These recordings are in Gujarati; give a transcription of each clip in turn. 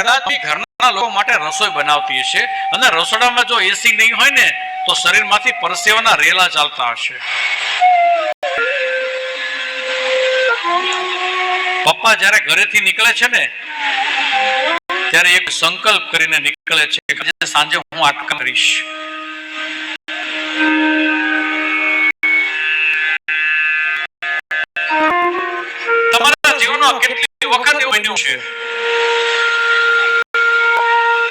કદાચ ઘરના લોકો માટે રસોઈ બનાવતી હશે અને રસોડામાં જો એસી નહીં હોય ને, તો શરીરમાંથી પરસેવાના રેલા ચાલતા હશે. પપ્પા જ્યારે ઘરેથી નીકળે છે ને, ત્યારે એક સંકલ્પ કરીને નીકળે છે કે સાંજે હું આટકા કરીશ. તમારા જીવનમાં કેટલી વખત એવું બન્યું છે?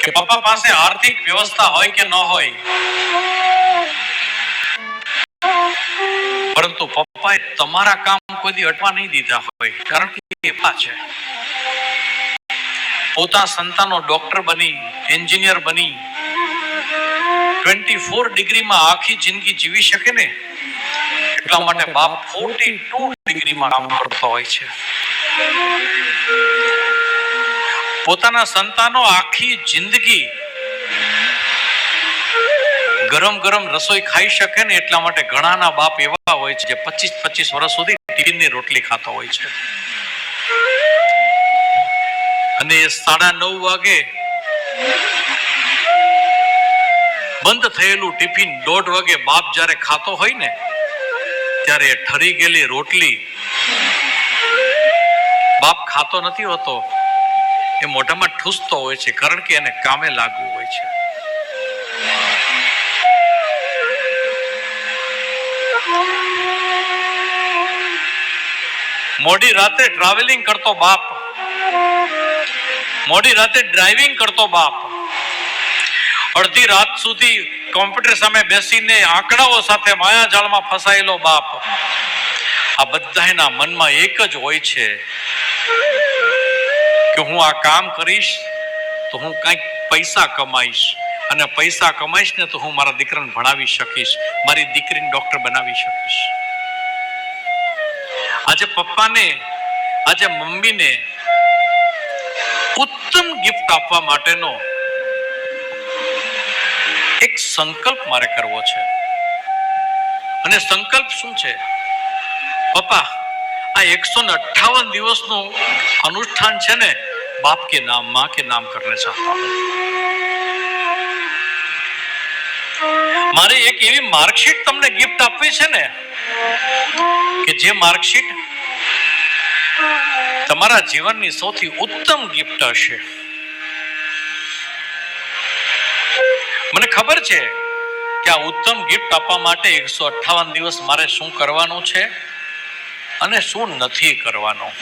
કે પપ્પા પાસે આર્થિક વ્યવસ્થા હોય કે ન હોય? પરંતુ પપ્પાએ તમારા કામ કોઈ અટવા નહીં દીધા હોય, કારણ કે પપ્પા છે. પોતા સંતાનો ડોક્ટર બની, એન્જિનિયર બની. ટ્વેન્ટી ફોર ડિગ્રીમાં આખી જિંદગી જીવી શકે ને? એટલા માટે બાપ ફોર્ટી ટુ ડિગ્રીમાં કામ કરતો હોય છે. પોતાના સંતાનો આખી જિંદગી ગરમ ગરમ રસોઈ ખાઈ શકે ને એટલા માટે ઘણાના બાપ એવા હોય છે જે પચીસ પચીસ વર્ષ સુધી ટિફિનની રોટલી ખાતો હોય છે. અને એ સાડા નવ વાગે બંધ થયેલું ટિફિન દોઢ વાગે બાપ જ્યારે ખાતો હોય ને, ત્યારે ઠરી ગયેલી રોટલી બાપ ખાતો નથી હોતો. એ મોઢામાં ઠૂસતો હોય છે, કારણ કે એને કામે લાગવું હોય છે. મોડી રાતે ટ્રાવેલિંગ કરતો બાપ. મોડી રાતે ડ્રાઇવિંગ કરતો બાપ. અડધી રાત સુધી કોમ્પ્યુટર સામે બેસીને આંકડાઓ સાથે માયાજાળમાં ફસાયેલો બાપ. આ બધાના મનમાં એક જ હોય છે. કે હું આ કામ કરીશ તો હું કંઈક પૈસા કમાઈશ. અને પૈસા કમાઈશ ને તો હું મારા દીકરાને ભણાવી શકીશ. મારી દીકરીને ડોક્ટર બનાવી શકીશ. આજે પપ્પાને, આજે મમ્મીને ઉત્તમ ગિફ્ટ આપવા માટેનો એક સંકલ્પ મારે કરવો છે. અને સંકલ્પ શું છે? પપ્પા આ એકસો ને અઠ્ઠાવન દિવસનું અનુષ્ઠાન છે ને, બાપ કે નામ, માં કે નામ કરને ચાહતા મારે એક એવી માર્કશીટ તમને ગિફ્ટ આપવી છે ને, કે જે માર્કશીટ તમારા જીવનની સૌથી ઉત્તમ ગિફ્ટ હશે. મને ખબર છે કે આ ઉત્તમ ગિફ્ટ આપવા માટે એકસો અઠ્ઠાવન દિવસ મારે શું કરવાનું છે? અને શું નથી કરવાનું?